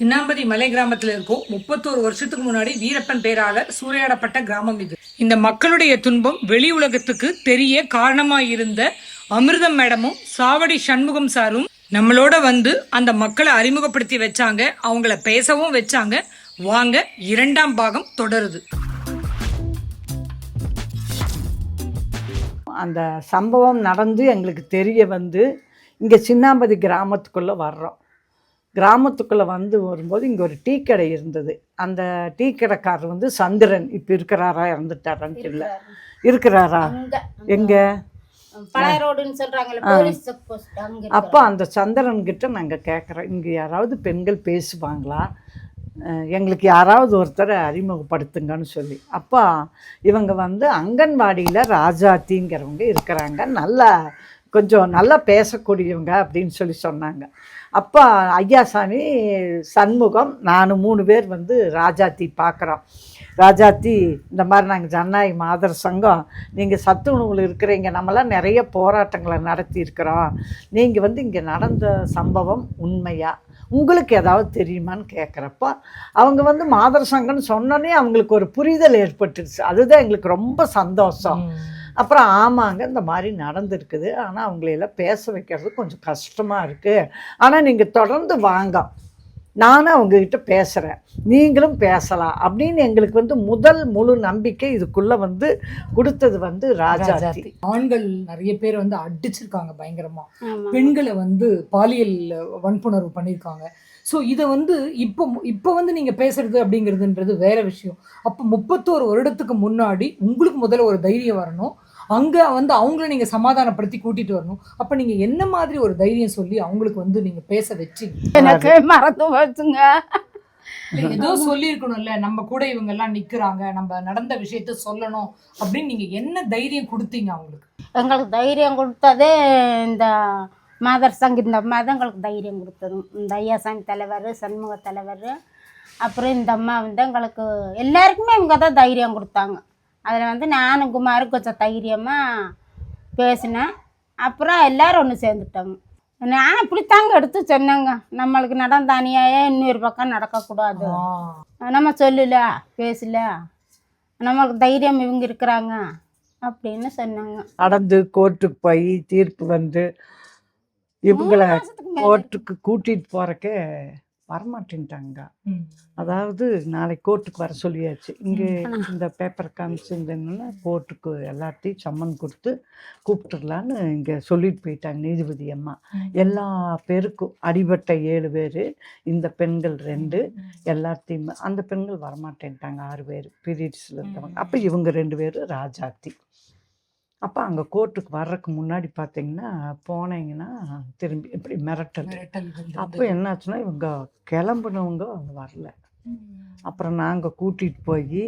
சின்னாம்பதி மலை கிராமத்தில் இருக்கும் முப்பத்தோரு வருஷத்துக்கு முன்னாடி வீரப்பன் பேரால சூறையாடப்பட்ட கிராமம் இது. இந்த மக்களுடைய துன்பம் வெளி உலகத்துக்கு தெரிய காரணமா இருந்த அமிர்தம் மேடமும் சாவடி சண்முகம் சாரும் நம்மளோட வந்து அந்த மக்களை அறிமுகப்படுத்தி வச்சாங்க. அவங்கள பேசவும் வச்சாங்க. வாங்க இரண்டாம் பாகம் தொடருது. அந்த சம்பவம் நடந்து எங்களுக்கு தெரிய வந்து இங்கே சின்னாம்பதி கிராமத்துக்குள்ளே வர்றோம். கிராமத்துக்குள்ளே வந்து வரும்போது இங்கே ஒரு டீ கடை இருந்தது. அந்த டீ கடைக்காரர் வந்து சந்திரன் இப்போ இருக்கிறாரா இறந்துட்டாரான்னு தெரியல. இருக்கிறாரா. எங்கே? அப்போ அந்த சந்திரன் கிட்ட நாங்கள் கேட்குறோம் இங்கே யாராவது பெண்கள் பேசுவாங்களா? எங்களுக்கு யாராவது ஒருத்தரை அறிமுகப்படுத்துங்கன்னு சொல்லி. அப்போ இவங்க வந்து அங்கன்வாடியில் ராஜாத்திங்கிறவங்க இருக்கிறாங்க. நல்லா கொஞ்சம் நல்லா பேசக்கூடியவங்க அப்படின்னு சொல்லி சொன்னாங்க. அப்போ ஐயாசாமி சண்முகம் நான் மூணு பேர் வந்து ராஜாத்தி பார்க்குறோம் ராஜாத்தி இந்த மாதிரி நாங்கள் ஜனநாயக மாதர் சங்கம் நீங்கள் சத்து உணவில் இருக்கிறீங்க நம்மளாம் நிறைய போராட்டங்களை நடத்தி இருக்கிறோம் நீங்கள் வந்து இங்கே நடந்த சம்பவம் உண்மையாக உங்களுக்கு ஏதாவது தெரியுமான்னு கேட்குறப்ப அவங்க வந்து மாதர் சங்கம்னு சொன்னோன்னே அவங்களுக்கு ஒரு புரிதல் ஏற்பட்டுருச்சு. அதுதான் எங்களுக்கு ரொம்ப சந்தோஷம். அப்புறம் ஆமாங்க இந்த மாதிரி நடந்திருக்குது. ஆனால் அவங்களையெல்லாம் பேச வைக்கிறது கொஞ்சம் கஷ்டமாக இருக்குது ஆனால் நீங்கள் தொடர்ந்து வாங்க. நானும் அவங்கக்கிட்ட பேசுகிறேன் நீங்களும் பேசலாம் அப்படின்னு எங்களுக்கு வந்து முதல் முழு நம்பிக்கை இதுக்குள்ளே வந்து கொடுத்தது வந்து ராஜாத்தி ஆண்கள் நிறைய பேர் வந்து அடிச்சிருக்காங்க பயங்கரமா. ஆமா பெண்களை வந்து பாலியல் வன்புணர்வு பண்ணியிருக்காங்க. ஸோ இதை வந்து இப்போ இப்போ வந்து நீங்கள் பேசுறது அப்படிங்கிறதுன்றது வேற விஷயம். அப்போ முப்பத்தோரு வருடத்துக்கு முன்னாடி உங்களுக்கு முதல்ல ஒரு தைரியம் வரணும். அங்கே வந்து அவங்கள நீங்கள் சமாதானப்படுத்தி கூட்டிட்டு வரணும். அப்போ நீங்கள் என்ன மாதிரி ஒரு தைரியம் சொல்லி அவங்களுக்கு வந்து நீங்கள் பேச வச்சீங்க? எனக்கு மறந்து போச்சுங்க. இல்ல, ஏதோ சொல்லியிருக்கணும்ல. நம்ம கூட இவங்க எல்லாம் நிக்கிறாங்க. நம்ம நடந்த விஷயத்த சொல்லணும் அப்படின்னு நீங்க என்ன தைரியம் கொடுத்தீங்க அவங்களுக்கு? எங்களுக்கு தைரியம் கொடுத்ததே இந்த மாதர் சங்க இந்த அம்மா தான் எங்களுக்கு தைரியம் கொடுத்தது. இந்த ஐயாசாமி தலைவர் சண்முக தலைவர் அப்புறம் இந்த அம்மா வந்து எங்களுக்கு எல்லாருக்குமே இவங்க தான் தைரியம் கொடுத்தாங்க. அதில் வந்து நானும் குமாரும் கொஞ்சம் தைரியமாக பேசினேன். அப்புறம் எல்லாரும் ஒன்று சேர்ந்துட்டாங்க நான் இப்படித்தாங்க எடுத்து சொன்னேங்க. நம்மளுக்கு நடந்த அநியாயம் இன்னொரு பக்கம் நடக்கக்கூடாது. நம்ம சொல்லல பேசல. நம்மளுக்கு தைரியம் இவங்க இருக்கிறாங்க அப்படின்னு சொன்னாங்க. நடந்து கோர்ட்டுக்கு போய் தீர்ப்பு வந்து இவங்கள கோர்ட்டுக்கு கூட்டிகிட்டு போகிறக்கே வரமாட்டேன்ட்டாங்க. அதாவது நாளைக்கு கோர்ட்டுக்கு வர சொல்லியாச்சு. இங்கே. இந்த பேப்பர் காமிச்சிருந்தேன்னா கோர்ட்டுக்கு எல்லாத்தையும் சம்மன் கொடுத்து கூப்பிட்டுடலான்னு இங்கே சொல்லிட்டு போயிட்டாங்க நீதிபதி அம்மா. எல்லா பேருக்கும் அடிபட்ட ஏழு பேர் இந்த பெண்கள் ரெண்டு எல்லாத்தையுமே அந்த பெண்கள் வரமாட்டேன்ட்டாங்க ஆறு பேர் பீரியட்ஸில் இருந்தவங்க அப்போ இவங்க ரெண்டு பேர் ராஜாத்தி. அப்போ அங்கே கோர்ட்டுக்கு வர்றதுக்கு முன்னாடி பார்த்தீங்கன்னா போனீங்கன்னா திரும்பி இப்படி மிரட்டல். அப்போ என்னாச்சுன்னா இவங்க கிளம்புனவங்க வரல ம். அப்புறம் நாங்கள் கூட்டிகிட்டு போய்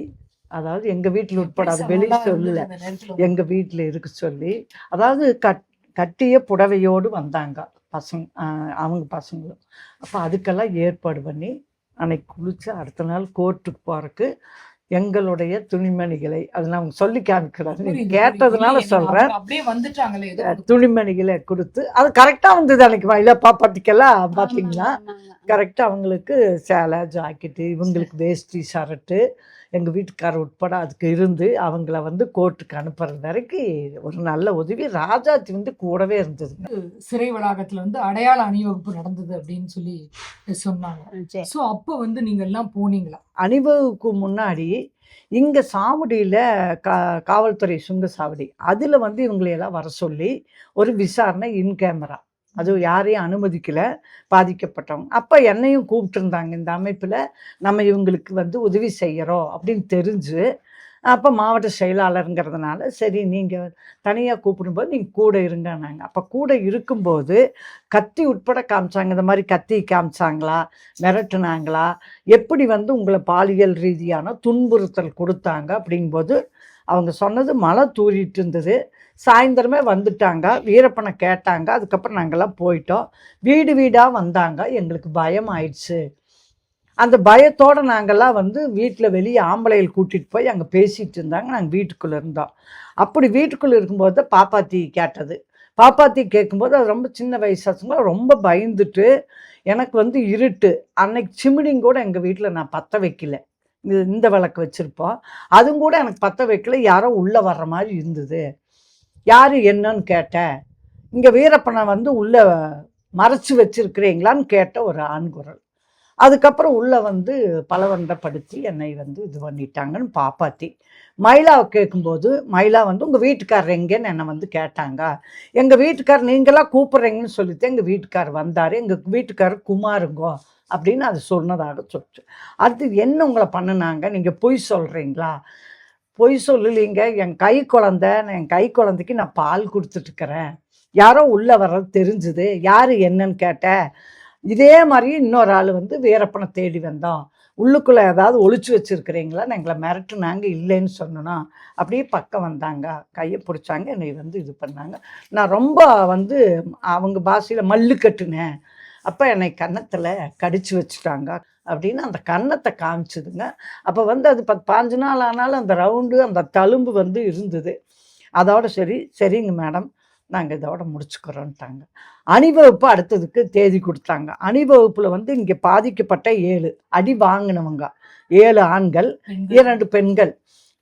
அதாவது எங்கள் வீட்டில் உட்பட அது வெளியே சொல்லல? எங்கள் வீட்டில் இருக்க சொல்லி அதாவது கட் கட்டிய புடவையோடு வந்தாங்க பசங்க அவங்க பசங்களும் அப்போ அதுக்கெல்லாம் ஏற்பாடு பண்ணி அன்னைக்கு குளிச்சு அடுத்த நாள் கோர்ட்டுக்கு போகிறக்கு எங்களுடைய துணிமணிகளை அது நான் அவங்க சொல்லி புரியுது. கேட்டதுனால சொல்கிறேன் துணிமணிகளை கொடுத்து அது கரெக்டாக வந்தது அன்னைக்கு மயிலப்பா பட்டிக்கெல்லாம் பார்த்தீங்களா ஆமாங்க. கரெக்டாக அவங்களுக்கு சேலை ஜாக்கெட்டு இவங்களுக்கு வேஷ்டி ஷர்ட்டு எங்கள் வீட்டுக்காரர் உட்பட அதுக்கு இருந்து அவங்கள வந்து கோர்ட்டுக்கு அனுப்புறது வரைக்கும் ஒரு நல்ல உதவி. ராஜாத்தி வந்து கூடவே இருந்ததுங்க சிறை வளாகத்துல வந்து அடையாள அணிவகுப்பு நடந்தது அப்படின்னு சொல்லி சொன்னாங்க. சோ அப்போ வந்து நீங்க எல்லாம் போனீங்களா? அணிவகுப்புக்கு முன்னாடி இங்கே சாவடியில் கா காவல்துறை சுங்க சாவடி. அதில் வந்து இவங்களையெல்லாம் வர சொல்லி ஒரு விசாரணை இன் கேமரா அதுவும் யாரையும் அனுமதிக்கலை பாதிக்கப்பட்டவங்க. அப்போ என்னையும் கூப்பிட்டுருந்தாங்க இந்த அமைப்பில் நம்ம இவங்களுக்கு வந்து உதவி செய்கிறோம் அப்படின்னு தெரிஞ்சு அப்போ மாவட்ட செயலாளருங்கிறதுனால சரி நீங்கள் தனியாக கூப்பிடும்போது நீங்கள் கூட இருங்கன்னாங்க. அப்போ கூட இருக்கும்போது கத்தி உட்பட காமிச்சாங்க இந்த மாதிரி கத்தி காமிச்சாங்களா மிரட்டுனாங்களா எப்படி வந்து உங்களை பாலியல் ரீதியான துன்புறுத்தல் கொடுத்தாங்க அப்படிங்கும்போது அவங்க சொன்னது மழை தூரிட்டு இருந்தது. சாயந்தரமே வந்துட்டாங்க வீரப்பனை கேட்டாங்க அதுக்கப்புறம் நாங்கள்லாம் போயிட்டோம். வீடு வீடாக வந்தாங்க எங்களுக்கு பயம் ஆயிடுச்சு. அந்த பயத்தோடு நாங்கள்லாம் வந்து வீட்டில் வெளியே ஆம்பளையில் கூட்டிகிட்டு போய் அங்கே பேசிகிட்டு இருந்தாங்க நாங்கள் வீட்டுக்குள்ளே இருந்தோம். அப்படி வீட்டுக்குள்ளே இருக்கும்போது தான் பாப்பாத்தி கேட்டது. பாப்பாத்தி கேட்கும்போது அது ரொம்ப சின்ன வயசாச்சுங்க ரொம்ப பயந்துட்டு எனக்கு வந்து இருட்டு. அன்னைக்கு சிமிடிங் கூட எங்கள் வீட்டில் நான் பற்ற வைக்கல. இந்த விளக்கு வச்சுருப்போம். அதுவும் கூட எனக்கு பற்ற வைக்கல யாரோ உள்ளே வர்ற மாதிரி இருந்தது. யார் என்னன்னு கேட்டேன் இங்கே வீரப்பனை வந்து உள்ளே மறைச்சு வச்சிருக்கிறீங்களான்னு கேட்ட ஒரு ஆண் குரல். அதுக்கப்புறம் உள்ளே வந்து பலவண்டப்படுத்தி என்னை வந்து இது பண்ணிட்டாங்கன்னு பாப்பாத்தி. மயிலாவை கேட்கும்போது மயிலா வந்து உங்கள் வீட்டுக்காரர் எங்கேன்னு என்னை வந்து கேட்டாங்க. எங்கள் வீட்டுக்கார் நீங்களாம் கூப்பிட்றீங்கன்னு சொல்லிட்டு எங்கள் வீட்டுக்கார் வந்தார். எங்கள் வீட்டுக்காரர் குமாருங்கோ அப்படின்னு அது சொன்னதாக சொல்லிச்சு அடுத்து என்ன உங்களை பண்ணினாங்க? நீங்கள் பொய் சொல்கிறீங்களா பொய் சொல்லலீங்க. என் கை குழந்த நான் என் கை குழந்தைக்கு நான் பால் கொடுத்துட்ருக்கிறேன் யாரோ உள்ளே வர்றது தெரிஞ்சுது. யார் என்னன்னு கேட்டேன் இதே மாதிரி இன்னொரு ஆள் வந்து வீரப்பனை தேடி வந்தோம் உள்ளுக்குள்ளே ஏதாவது ஒழிச்சு வச்சுருக்கிறீங்களான்னு எங்களை மிரட்டுனாங்க இல்லைன்னு சொன்னோம் அப்படியே பக்கம் வந்தாங்க. கையை பிடிச்சாங்க என்னை வந்து இது பண்ணாங்க. நான் ரொம்ப வந்து அவங்க பாஷையில் மல்லு கட்டுனேன். அப்போ என்னை கன்னத்தில் கடிச்சு வச்சுட்டாங்க அப்படின்னு அந்த கன்னத்தை காமிச்சுதுங்க. அப்போ வந்து அது பத்து பாஞ்சு நாள் ஆனாலும் அந்த ரவுண்டு அந்த தழும்பு வந்து இருந்தது. அதோட சரி சரிங்க மேடம் நாங்கள் இதோட முடிச்சுக்கிறோன்ட்டாங்க. அணிவகுப்பு அடுத்ததுக்கு தேதி கொடுத்தாங்க. அணிவகுப்பில் வந்து இங்கே பாதிக்கப்பட்ட ஏழு அடி வாங்கினவங்க. ஏழு ஆண்கள் இரண்டு பெண்கள்.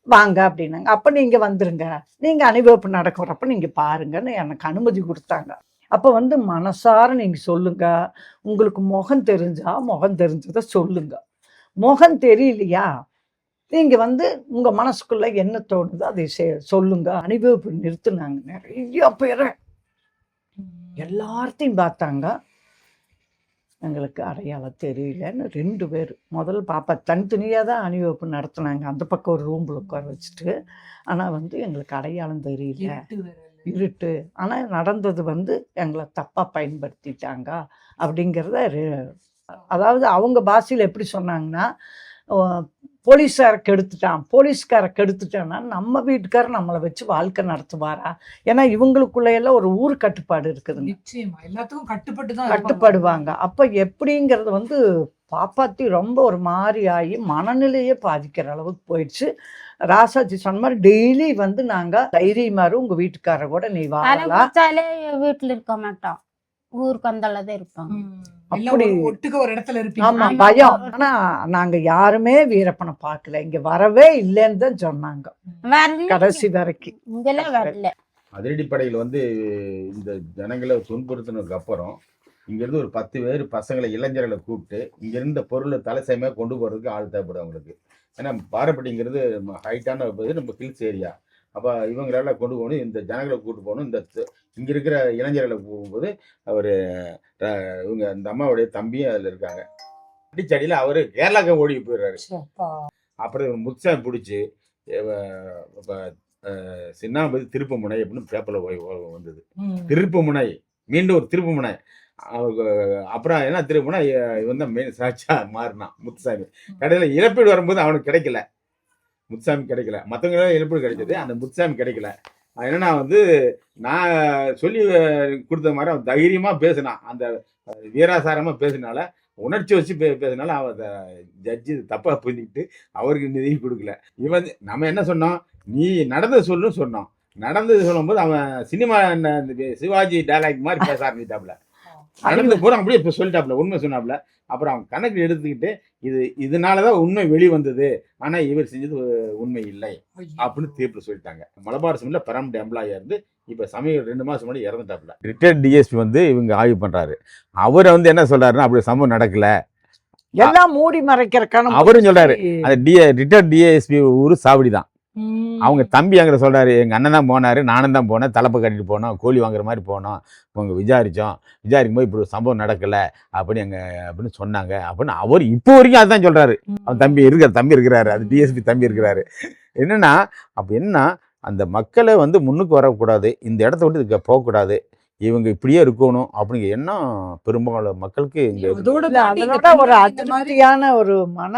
வாங்க அப்படின்னாங்க. அப்போ நீங்கள் வந்துருங்க. நீங்கள் அணிவகுப்பு நடக்கிறப்ப நீங்கள் பாருங்கன்னு எனக்கு அனுமதி கொடுத்தாங்க. அப்போ வந்து மனசார நீங்கள் சொல்லுங்க. உங்களுக்கு முகம் தெரிஞ்சா முகம் தெரிஞ்சதை சொல்லுங்க. முகம் தெரியலையா? நீங்கள் வந்து உங்கள் மனசுக்குள்ளே என்ன தோணுதோ அதை செ- சொல்லுங்க. அணிவகுப்பு நிறுத்துனாங்க. நிறைய பேரை எல்லார்த்தையும் பார்த்தாங்க. எங்களுக்கு அடையாளம் தெரியலன்னு ரெண்டு பேர். முதல்ல பாப்பா தனித்தனியாக தான் அணிவகுப்பு நடத்துனாங்க. அந்த பக்கம் ஒரு ரூமில் உட்கார வச்சுட்டு. ஆனால் வந்து எங்களுக்கு அடையாளம் தெரியல. இருட்டு. ஆனால் நடந்தது வந்து எங்களை தப்பாக பயன்படுத்திட்டாங்க அப்படிங்கிறத அதாவது அவங்க பாஷையில் எப்படி சொன்னாங்கன்னா போலீஸாரை கெடுத்துட்டான் போலீஸ்காரை கெடுத்துட்டான்னா நம்ம வீட்டுக்காரர் நம்மளை வச்சு வாழ்க்கை நடத்துவாரா? ஏன்னா இவங்களுக்குள்ள எல்லாம் ஒரு ஊர் கட்டுப்பாடு இருக்குதுங்க. நிச்சயமா. எல்லாத்துக்கும் கட்டுப்பட்டு தான் கட்டுப்படுவாங்க அப்போ எப்படிங்கிறது வந்து பாப்பாத்தி ரொம்ப ஒரு மாதிரி ஆகி மனநிலையே பாதிக்கிற அளவுக்கு போயிடுச்சு. ராசாஜி சொன்ன மாதிரி டெய்லி வந்து நாங்கள் தைரியமாரு உங்கள் வீட்டுக்காரர் கூட நீ வாழலாம் வீட்டுல இருக்க மாட்டோம். ஊருக்கு வந்தாலதான் இருப்பாங்க. அப்படி ஒட்டுக்க ஒரு இடத்துல ஆமா இருப்பீங்க. ஆமா. பயம். ஆனா நாங்க யாருமே வீரப்பனை பார்க்கல. இங்க வரவே இல்லைன்னு தான் சொன்னாங்க. கடைசி வரைக்கும். இங்கெல்லாம் வரல. அதிரடிப்படையில் வந்து இந்த ஜனங்களை துன்புறுத்தினதுக்கு அப்புறம் இங்கேருந்து ஒரு பத்து பேர் பசங்களை இளைஞர்களை கூப்பிட்டு இங்க இருந்த பொருளை தலைசைமையாக கொண்டு போகிறதுக்கு ஆள் தேவைப்படும் அவங்களுக்கு. ஏன்னா பாரப்பட்டிங்கிறது ஹைட்டான இது நம்ம ஹில்ஸ் ஏரியா. அப்போ இவங்களெல்லாம் கொண்டு போகணும் இந்த ஜனங்களை கூட்டு போகணும். இந்த இங்கே இருக்கிற இளைஞர்களை போகும்போது அவர் இவங்க இந்த அம்மாவுடைய தம்பியும் அதில் இருக்காங்க. அடிச்சடியில் அவர் கேரளாக்கு ஓடி போயிடுறாரு. அப்பா. அப்புறம் முக்சாமி பிடிச்சி இப்போ சின்னாபதி திருப்பமுனை அப்படின்னு பேப்பரில் வந்தது. திருப்புமுனை மீண்டும் ஒரு திருப்புமுனை அப்புறம் என்ன திருப்புமுனை இவன் தான் மெயின் சாட்சியா மாறினான் முத்துசாமி. கடையில் இழப்பீடு வரும்போது அவனுக்கு கிடைக்கல. முத்துசாமி கிடைக்கல. மற்றவங்க இழப்பீடு கிடைச்சது அந்த முத்துசாமி கிடைக்கல. என்னன்னா வந்து நான் சொல்லி கொடுத்த மாதிரி அவன் தைரியமா பேசினான் அந்த வீராசாரமா பேசினால உணர்ச்சி வச்சு பே பேசினால அவன் ஜட்ஜி தப்பா புரிஞ்சுக்கிட்டு அவருக்கு நிதி கொடுக்கல. இவன் நம்ம என்ன சொன்னோம்? நீ நடந்தது சொல்லுன்னு சொன்னோம். நடந்தது சொல்லும்போது அவன் சினிமா என்ன சிவாஜி டைலாக் மாதிரி பேச ஆரம்பிட்டாப்ல நடந்தது பூரா அப்படியே இப்போ சொல்லிட்டாப்ல உண்மை சொன்னாப்ல அப்புறம் அவன் கணக்கு எடுத்துக்கிட்டு இது இதனாலதான் உண்மை வெளிவந்தது ஆனா இவர் செஞ்சது உண்மை இல்லை. அப்படின்னு தீர்ப்பு சொல்லிட்டாங்க. மலபார் சிம்ல பெரம்ட் எம்ப்ளாயா இருந்து இப்ப சமீப ரெண்டு மாசம் முன்னாடி இறந்துட்டாப்ல ரிட்டையர்ட் டிஎஸ்பி வந்து இவங்க ஆய்வு பண்றாரு. அவர் வந்து என்ன சொல்றாருன்னா அப்படி சம்பவம் நடக்கல. எல்லாம் மூடி மறைக்கிறக்கான அவரும் சொல்றாரு. அந்த டிஏ ரிட்டையர்ட் டிஎஸ்பி ஊரு சாவடி தான். அவங்க தம்பி அங்கே சொல்றாரு எங்க அண்ணன் தான் போனாரு நானும் தான் போனேன் தலைப்பை கட்டிட்டு போனோம் கோழி வாங்குற மாதிரி போனோம் அவங்க விசாரிச்சோம் விசாரிக்கும் போது இப்படி ஒரு சம்பவம் நடக்கல அப்படி அங்க அப்படின்னு சொன்னாங்க அப்படின்னு அவர் இப்போ வரைக்கும் அதுதான் சொல்றாரு. அவன் தம்பி இருக்கிற தம்பி இருக்கிறாரு அது டிஎஸ்பி தம்பி இருக்கிறாரு. என்னன்னா அப்ப என்ன அந்த மக்களை வந்து முன்னுக்கு வரக்கூடாது இந்த இடத்த விட்டு இதுக்கு போகக்கூடாது இவங்க இப்படியே இருக்கணும் அப்படிங்கிற எண்ணம் பெரும்பாலும் மக்களுக்கு இங்க ஒரு அதிருப்தியான ஒரு மன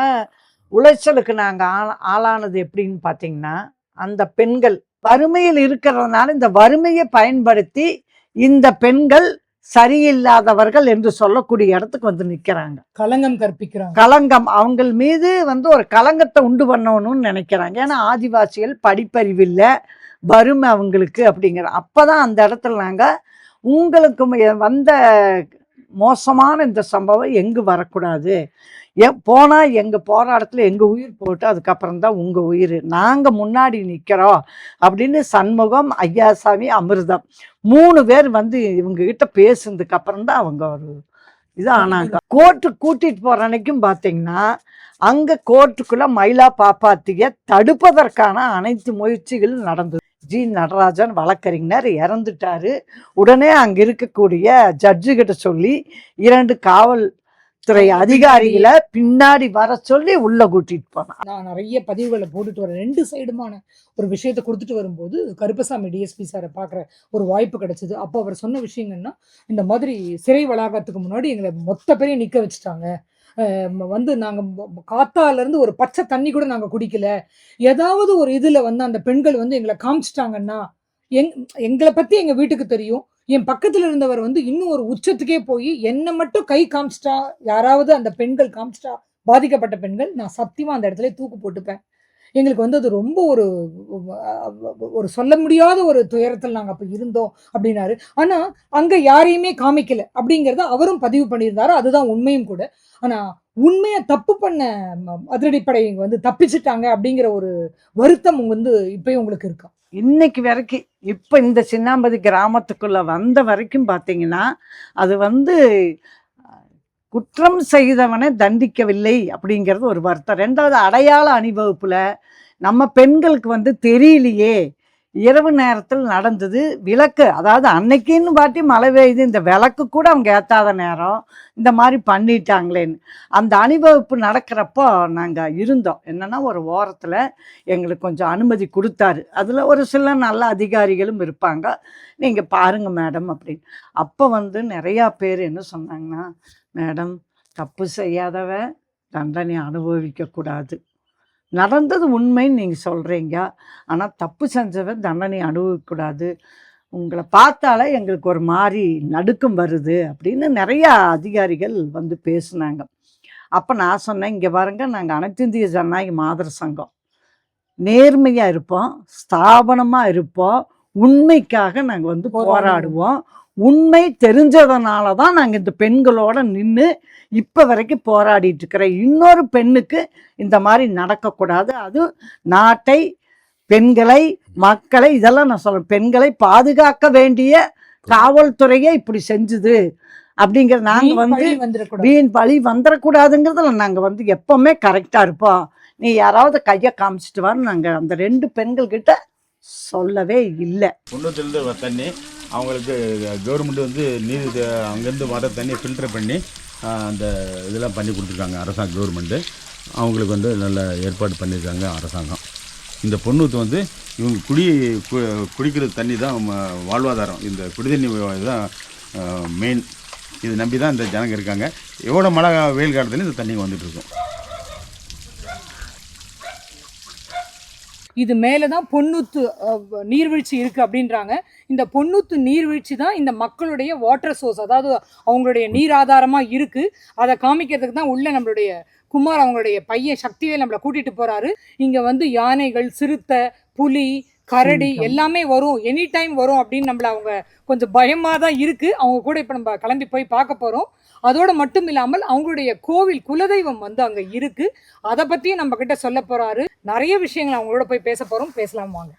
உளைச்சலுக்கு நாங்க ஆள- ஆளானது எப்படின்னு பாத்தீங்கன்னா அந்த பெண்கள் வறுமையில் இருக்கிறதுனால இந்த வறுமையை பயன்படுத்தி இந்த பெண்கள் சரியில்லாதவர்கள் என்று சொல்லக்கூடிய இடத்துக்கு வந்து நிக்கிறாங்க. களங்கம் கற்பிக்கிறாங்க. களங்கம் அவங்க மீது வந்து ஒரு களங்கத்தை உண்டு பண்ணணும்னு நினைக்கிறாங்க. ஏன்னா ஆதிவாசிகள் படிப்பறிவில்லை வறுமை அவங்களுக்கு அப்படிங்கிற அப்போ தான் அந்த இடத்துல நாங்கள் உங்களுக்கு வந்த மோசமான இந்த சம்பவம் எங்கு வரக்கூடாது? எ போனால் எங்கள் போராட்டத்தில் எங்கள் உயிர் போட்டு அதுக்கப்புறம் தான் உங்கள் உயிர். நாங்கள் முன்னாடி நிற்கிறோம் அப்படின்னு சண்முகம் ஐயாசாமி அமிர்தம் மூணு பேர் வந்து இவங்ககிட்ட பேசுனதுக்கு அப்புறம் தான் அவங்க ஒரு இது ஆனாங்க. கோர்ட்டு கூட்டிகிட்டு போகிற அன்னைக்கும் பார்த்தீங்கன்னா அங்கே கோர்ட்டுக்குள்ளே மயிலா பாப்பாத்திய தடுப்பதற்கான அனைத்து முயற்சிகளும் நடந்தது. ஜி நடராஜன் வழக்கறிஞர் இறந்துட்டாரு. உடனே அங்க இருக்கக்கூடிய ஜட்ஜு கிட்ட சொல்லி இரண்டு காவல்துறை அதிகாரிகளை பின்னாடி வர சொல்லி உள்ள கூட்டிட்டு போனான். நான் நிறைய பதிவுகளை போட்டுட்டு வரேன். ரெண்டு சைடுமான ஒரு விஷயத்தை கொடுத்துட்டு வரும்போது கருப்பசாமி டிஎஸ்பி சாரை பார்க்குற ஒரு வாய்ப்பு கிடைச்சது. அப்போ அவர் சொன்ன விஷயங்கள்னா இந்த மாதிரி சிறை வளாகத்துக்கு முன்னாடி எங்களை மொத்த பேரையும் நிற்க வச்சுட்டாங்க. வந்து நாங்கள் காத்தாலேருந்து ஒரு பச்சை தண்ணி கூட நாங்கள் குடிக்கல. ஏதாவது ஒரு இதில் வந்து அந்த பெண்கள் வந்து எங்களை காமிச்சிட்டாங்கன்னா எங் எங்களை பற்றி எங்கள் வீட்டுக்கு தெரியும். என் பக்கத்தில் இருந்தவர் வந்து இன்னும் ஒரு உச்சத்துக்கே போய் என்னை மட்டும் கை காமிச்சிட்டா யாராவது அந்த பெண்கள் காமிச்சிட்டா பாதிக்கப்பட்ட பெண்கள் நான் சத்தியமாக அந்த இடத்துல தூக்கு போட்டுப்பேன். எங்களுக்கு வந்து அது ரொம்ப ஒரு ஒரு சொல்ல முடியாத ஒரு துயரத்தில் நாங்கள் அப்போ இருந்தோம் அப்படின்னாரு. ஆனால் அங்கே யாரையுமே காமிக்கல அப்படிங்கிறத அவரும் பதிவு பண்ணியிருந்தாரு. அதுதான் உண்மையும் கூட. ஆனால் உண்மையை தப்பு பண்ண ம- அதிரடிப்படை வந்து தப்பிச்சிட்டாங்க அப்படிங்கிற ஒரு வருத்தம் வந்து இப்பயும் உங்களுக்கு இருக்கா? இன்னைக்கு வரைக்கும் இப்போ இந்த சின்னாம்பதி கிராமத்துக்குள்ளே வந்த வரைக்கும் பார்த்தீங்கன்னா அது வந்து குற்றம் செய்தவனை தண்டிக்கவில்லை அப்படிங்கிறது ஒரு வருத்தம். ரெண்டாவது அடையாள அணிவகுப்பில் நம்ம பெண்களுக்கு வந்து தெரியலையே. இரவு நேரத்தில் நடந்தது விளக்கு. அதாவது அன்னைக்குன்னு பாட்டி மழை பெய்யுது இந்த விளக்கு கூட அவங்க ஏற்றாத நேரம் இந்த மாதிரி பண்ணிட்டாங்களேன்னு. அந்த அணிவகுப்பு நடக்கிறப்போ நாங்கள் இருந்தோம். என்னன்னா ஒரு ஓரத்தில் எங்களுக்கு கொஞ்சம் அனுமதி கொடுத்தாரு. அதில் ஒரு சில நல்ல அதிகாரிகளும் இருப்பாங்க. நீங்கள் பாருங்கள் மேடம் அப்படின்னு. அப்போ வந்து நிறையா பேர் என்ன சொன்னாங்கன்னா மேடம் தப்பு செய்யாதவன் தண்டனை அனுபவிக்கக்கூடாது. நடந்தது உண்மைன்னு நீங்கள் சொல்கிறீங்க ஆனால் தப்பு செஞ்சவன் தண்டனை அனுபவிக்கக்கூடாது. உங்களை பார்த்தாலே எங்களுக்கு ஒரு மாதிரி நடுக்கம் வருது அப்படின்னு நிறையா அதிகாரிகள் வந்து பேசுனாங்க. அப்போ நான் சொன்னேன் இங்கே பாருங்க நாங்கள் அனைத்து இந்திய ஜனநாயக மாதர் சங்கம். நேர்மையாக இருப்போம் ஸ்தாபனமாக இருப்போம் உண்மைக்காக நாங்கள் வந்து போராடுவோம். உண்மை தெரிஞ்சதுனால தான் நாங்கள் இந்த பெண்களோட நின்று இப்போ வரைக்கும் போராடிட்டு இருக்கிறோம் இன்னொரு பெண்ணுக்கு இந்த மாதிரி நடக்கக்கூடாது. அது நாட்டை பெண்களை மக்களை இதெல்லாம் நான் சொல்றேன். பெண்களை பாதுகாக்க வேண்டிய காவல்துறையே இப்படி செஞ்சுது. அப்படிங்கிறது நாங்கள் வந்து. வீண் பழி வந்துடக்கூடாதுங்கிறதுல நாங்கள் வந்து எப்பவுமே கரெக்டாக இருப்போம். நீ யாராவது கையை காமிச்சிட்டு வான்னு நாங்கள் அந்த ரெண்டு பெண்கள் கிட்ட சொல்லவே இல்லை. குன்னூத்துலேருந்து வர தண்ணி அவங்களுக்கு கவர்மெண்ட் வந்து நீர் அங்கேருந்து வர தண்ணியை ஃபில்டர் பண்ணி அந்த இதெல்லாம் பண்ணி கொடுத்துருக்காங்க அரசாங்க கவர்மெண்ட்டு அவங்களுக்கு வந்து நல்ல ஏற்பாடு பண்ணியிருக்காங்க அரசாங்கம். இந்த பொண்ணுத்து வந்து இவங்க குடி கு- குடிக்கிற தண்ணி தான் வாழ்வாதாரம். இந்த குடிதண்ணி தான் மெயின் இது நம்பி தான் இந்த ஜனங்க இருக்காங்க. எவ்வளோ மழை வெயில் காலத்துலேயும் இந்த தண்ணி வந்துட்டு இது மேலே தான் பொன்னூத்து நீர்வீழ்ச்சி இருக்கு அப்படின்றாங்க. இந்த பொன்னூத்து நீர்வீழ்ச்சி தான் இந்த மக்களுடைய வாட்டர் சோர்ஸ் அதாவது அவங்களுடைய நீர் ஆதாரமா இருக்கு. அதை காமிக்கிறதுக்கு தான் உள்ள நம்மளுடைய குமார் அவங்களுடைய பையன் சக்திவேல் நம்மளை கூட்டிட்டு போறாரு. இங்க வந்து யானைகள் சிறுத்தை புலி கரடி. எல்லாமே வரும். எனி டைம் வரும் அப்படின்னு நம்மள அவங்க கொஞ்சம் பயமா தான் இருக்கு. அவங்க கூட இப்ப நம்ம கிளம்பி போய் பார்க்க போறோம். அதோடு மட்டும் இல்லாமல் அவங்களுடைய கோவில் குலதெய்வம் வந்து அங்கே இருக்குது அதை பற்றியும் நம்மக்கிட்ட சொல்ல போகிறாரு நிறைய விஷயங்கள் அவங்களோட போய் பேச போகிறோம் பேசலாம் வாங்க.